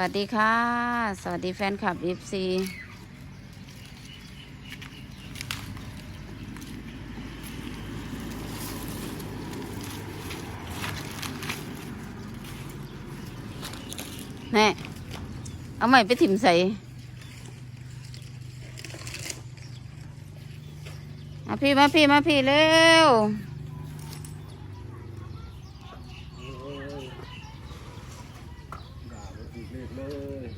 วัสดีค่ะ สวัสดีแฟนคลับ FC แน่เอาใหม่ไปถิ่มใส่มาพี่มาพี่มาพี่เร็ว ด่าไปอีกเลขเลย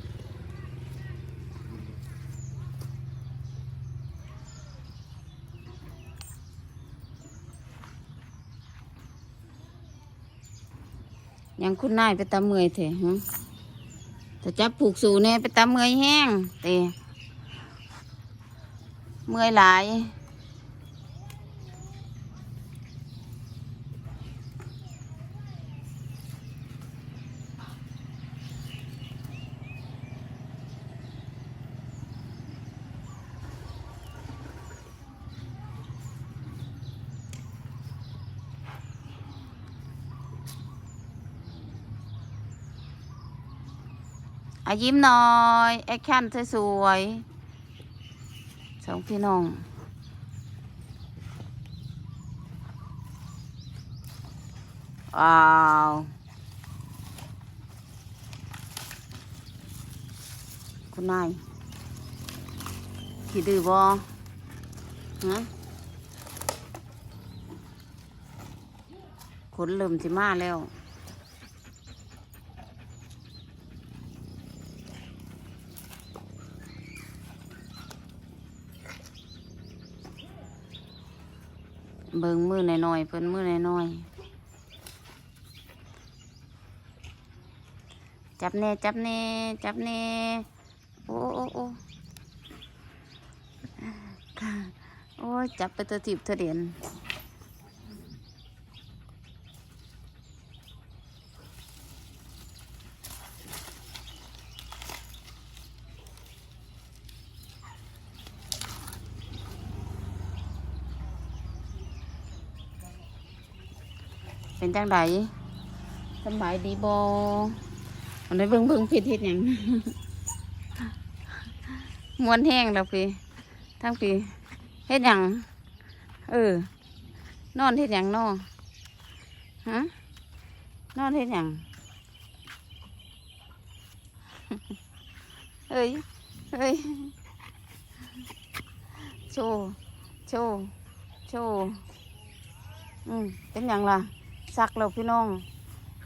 ยังคุณนายไปตามเมื่อยเถอะฮะแต่จับผูกสูเนี่ยไปตามเมื่อยแห้งเตะเมื่อยหลาย อายิ้มหน่อยแอคชั่นสวยๆสองพี่น้องว้าวคุณนายขี้ดื้อบอฮะขนเริ่มสิมาแล้ว เบิ่งมือหน่อยๆเพิ่นมือหน่อยๆจับแน่จับแน่จับแน่โอ้โอ้โอ้โอ้จับไปตัวทิบเธอเด่น เป็นจังไดสำบายดีบออันนี้เบิ่งเบิ่งผิดเฮ็ดหยังมวนแห้งแล้วพี่ทั้งพี่เฮ็ดหยังเออนอนเฮ็ดหยังนอฮะนอนเฮ็ดหยังเอ้ยเอ้ยโชว์โชว์โชว์อืมเป็นหยังล่ะ ซักแล้วพี่น้อง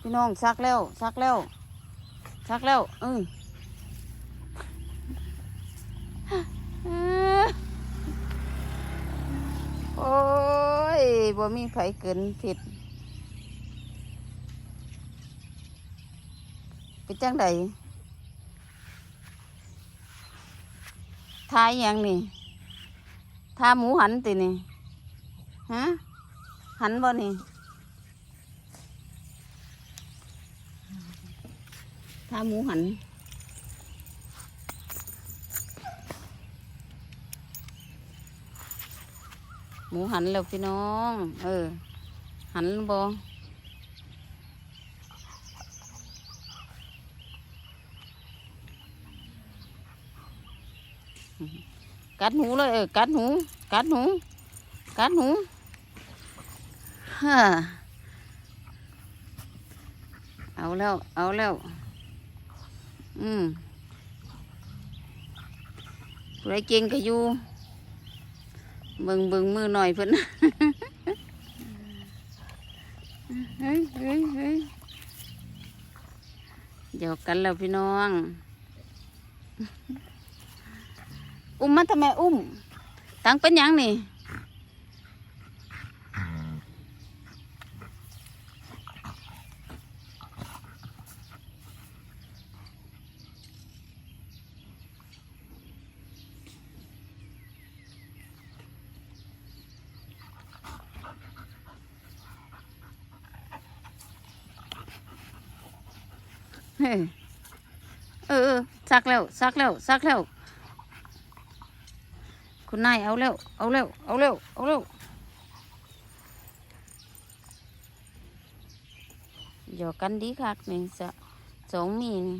พี่น้องซักแล้วซักแล้วซักแล้วเออเอ้อโอ้ยบ่มีไผเกินผิดเป็นจังใดทายยังนี่ทาหมูหันตินี่ฮะหันบ่นี่ ทาหมูหันหมูหันแล้วพี่น้อง เออ หันบอกัดหูเลยเออกัดหูกัดหูกัดหูฮ่าเอาแล้ว เอาแล้ว อืมผู้ใดเก่งก็อยู่เบิ่งเบิ่งมือหน่อยเพิ่นเฮ้ยเฮ้ยเฮ้ยเดี๋ยวกันแล้วพี่น้อง อุ้มมาทำไมอุ้ม ตังเป็นยังนี่ เออเออซักแล้วซักแล้วซักแล้ว คุณนายเอาแล้วเอาแล้วเอาแล้วเอาแล้วหยอกกันดีคักนี่งสองมีนี่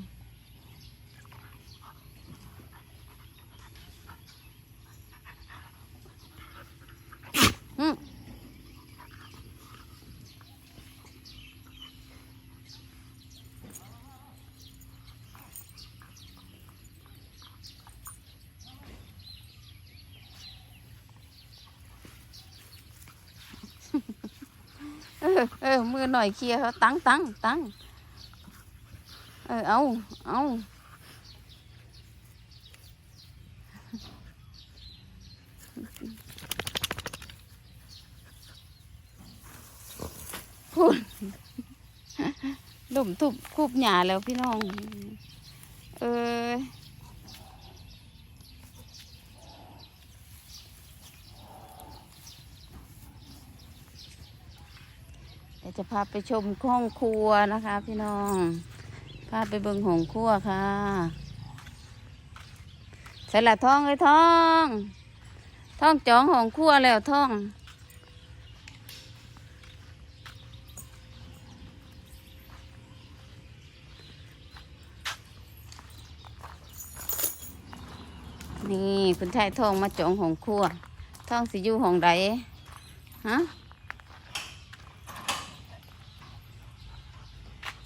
อเออมือหน่อยเคลียร์เขาตั้งตั้งตั้งเออเอาเอาพูดดมทุบคูบหยาแล้วพี่น้อง เออ เดี๋ยว จะพาไปชมห้องครัวนะคะ พี่น้อง พาไปเบิ่งห้องครัวค่ะใส่ละท้องเลยท้องท้องจองห้องครัวแล้วท้อง นี่คุณชายทองมาจองห้องครัวท้องสิอยู่ห้องใดฮะ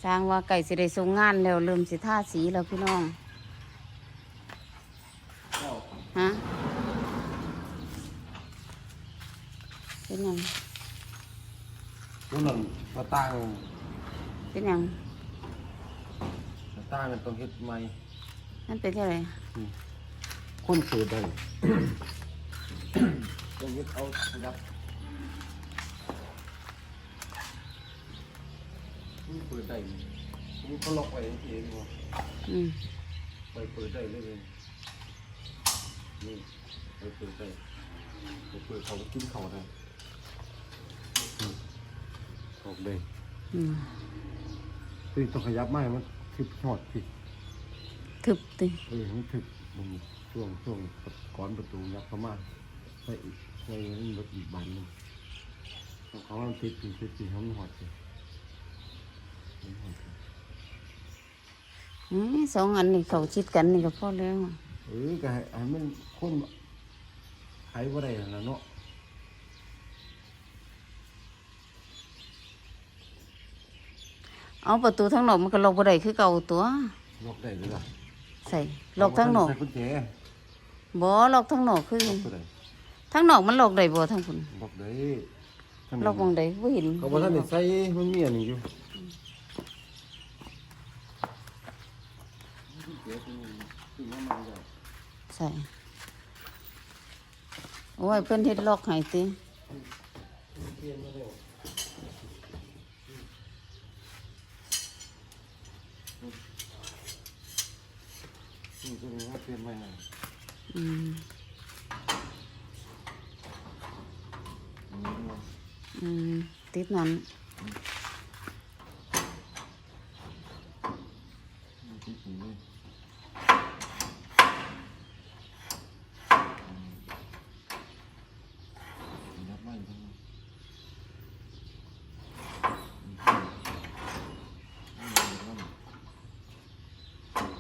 สร้างว่าไก่สิได้ทรงงานแล้วเริ่มสิท่าสีแล้วพี่น้องฮะเป็นหยังนู่นนั่นมาตั้งเป็นหยังมาตั้งกันตรงเฮ็ดใหม่นั่นเป็นเท่าไหร่คนเปิดได้ต้องเฮ็ดเอาขยับมันเปิดได้มันก็ล็อกไว้เองว่าอืมไปเปิดได้เลยเองนี่ไปเปิดได้ไปเปิดเขากินเขาได้อืมออกได้อืมตีต้องขยับไม้มันทิบหอดสิทึบติเออมันถึกมันช่วงช่วงก้อนประตูยับเข้ามาใส่อีกใส่นั่นแบบอีกบานหนึงของเขามันติดติดติดติดเขามันหอดสิมันหอดสิอืม สองอันนี่เขาชิดกันนี่ก็พอแล้วเออก็ให้ให้มันคนไขว่าได้นั่นล่ะเนาะเอาประตูทั้งนอกมันก็ล็อกบ่ได้คือเก่าตัวล็อกได้เลยล่ะใส่ล็อกทั้งนอกใส่กุญแจบ่ล็อกทั้งนอกคือล็อกตัวใดทั้งนอกมันล็อกได้บ่ทั้งคุณล็อกได้ข้างในล็อกมองได้บ่เห็นเขาบอกท่านได้ใส่มันมีอันนี้อยู่ กุญแจตันที่มันมันได้ใส่โอ้ยเพิ่อนเฮ็ดลอกให้ติเปลี่ยนมาแล้วนี่ตัวนี้ว่าเปลี่ยนใหม่ให้อืมอืมติดนั้นที่สีนี่อืมยับไม้อยู่ข้างในอืมอืมอืม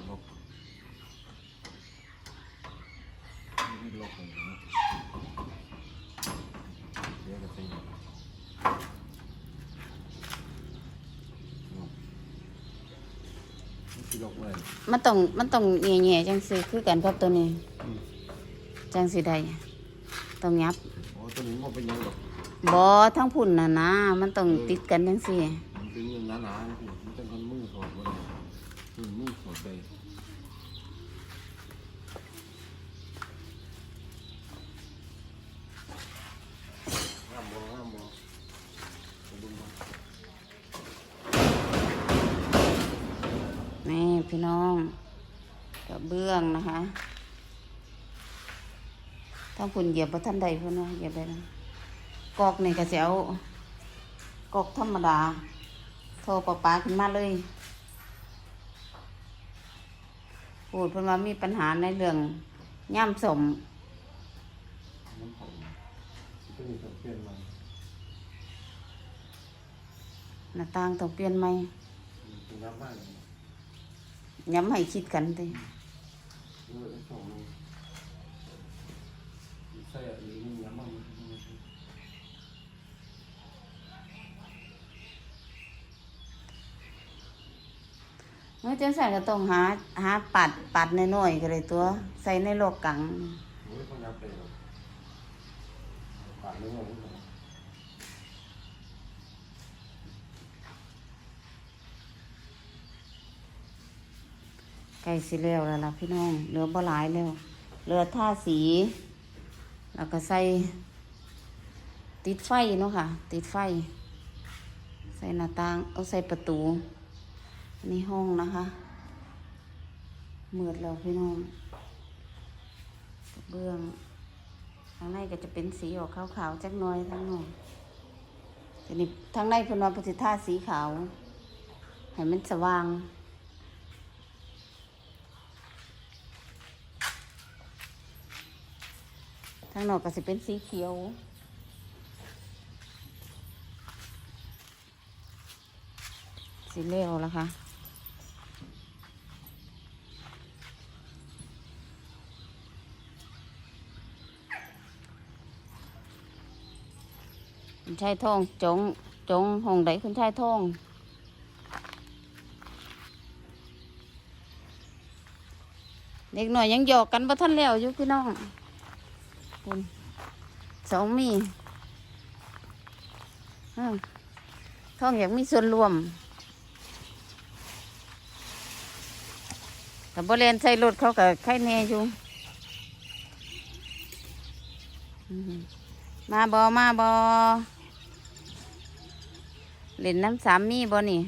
ล็อก นี่ล็อกเลยนะเดี๋ยวจะใส่ล็อกนี่คือล็อกไว้มันต้องมันต้องแง่ๆจังซี่คือกันครับตัวนี้อืมจังสิได้ต้องยับอ๋อตัวนี้มันเป็นยังหรอกบ่ทั้งพุ่นน่ะนะ มันต้องติดกันจังซี่มันเป็นเงินหนาๆนะพี่มันต้องทำมือถอดไว้อืมมือถอดไปห้ามมองห้ามมองไปดูมา นี่ พี่น้องกระเบื้องนะคะทั้งพุ่นเหยียบบ่ทันใดพุ่นนะเหยียบได้นะกอกนี่ก็สิเอากอกธรรมดา โทรปลาปลาขึ้นมาเลยพูดเพิ่นว่ามีปัญหาในเรื่องย่ำสมน้ำหอมตัวนี้ต้องเปลี่ยนใหมหน้าต่างต้องเปลี่ยนใหม ย้ำให้คิดกันติเออสองมือใส่อันนี้น้ำมันเมื่อจังซั่นก็ต้องหาหาปัดปัดน้อยๆก็ได้ตัว ใส่ในโลกกังโอ้ยเขายับไปแล้วปาดไม่ไหวแล้ ใกล้สิแล้วแล้วล่ะพี่น้อง เหลือบ่หลายแล้ว เหลือท่าสี แล้วก็ใส่ ติดไฟเนาะค่ะ ติดไฟ ใส่หน้าต่าง เอาใส่ประตูนี่ห้องนะคะมืดแล้วพี่น้องกระเบื้องทางในก็จะเป็นสีออกขาวๆจักหน้อยทั้งนอกทีนี้ทางในพนว่าเพิ่นสิทาสีขาว ให้มันสว่าง ทางนอกก็สิเป็นสีเขียว สีเหลวแล้วค่ะคุณชายทองจงจงห้องใดคุณชายทองเด็กหน่อยยังหยอกกันบ่ทันแล้วอยู่พี่น้อง คุณสองมีอ้าวท้องอยากมีส่วนรวมแต่บริเวณใส่รถเขากับไข่แน่อยู่มมาบอมาบอเล่นน้ำสามมีบอนี่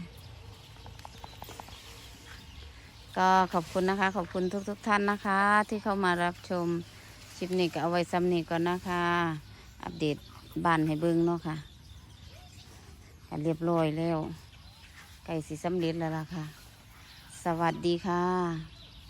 ก็ขอบคุณนะคะ ขอบคุณทุกๆทท่านนะคะ ที่เข้ามารับชม คลิปนี้ก็เอาไว้ซ้ำนี้ก่อนนะคะ อัปเดตบ้านให้เบิ้งเนาะค่ะกันเรียบร้อยแล้ว ไก่สีสำเร็จแล้วล่ะค่ะ สวัสดีค่ะ